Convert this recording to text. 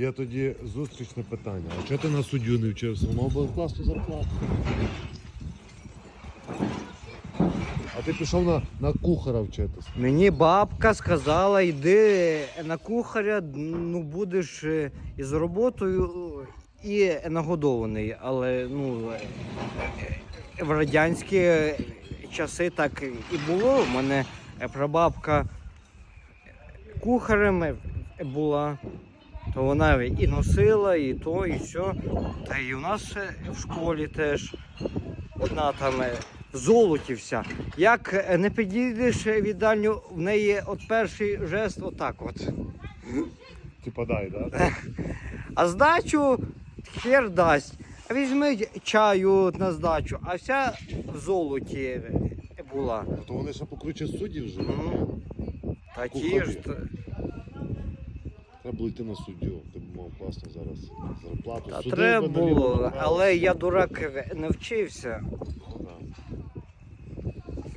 Є тоді зустрічне питання. А чого ти на суддю не вчився? Мав би класну зарплату. А ти пішов на, на кухара вчитися. Мені бабка сказала, йди на кухаря, ну будеш е, із роботою і нагодований. Але ну, е, в радянські часи так і було. У мене прабабка кухарем була, то вона і носила, і то, і все. Та і у нас е, в школі теж одна там е, в золоті вся. Як е, не підійдеш в їдальню, в неї от перший жест отак от. Типа дай, да? А здачу хер дасть. Візьми чаю на здачу, а вся в золоті була. То вони ще покруче суддів вже. Ну, Та ті ж. Було йти на суддю. Ти б мав класно зараз зарплату. Та треба було, але я дурак не вчився.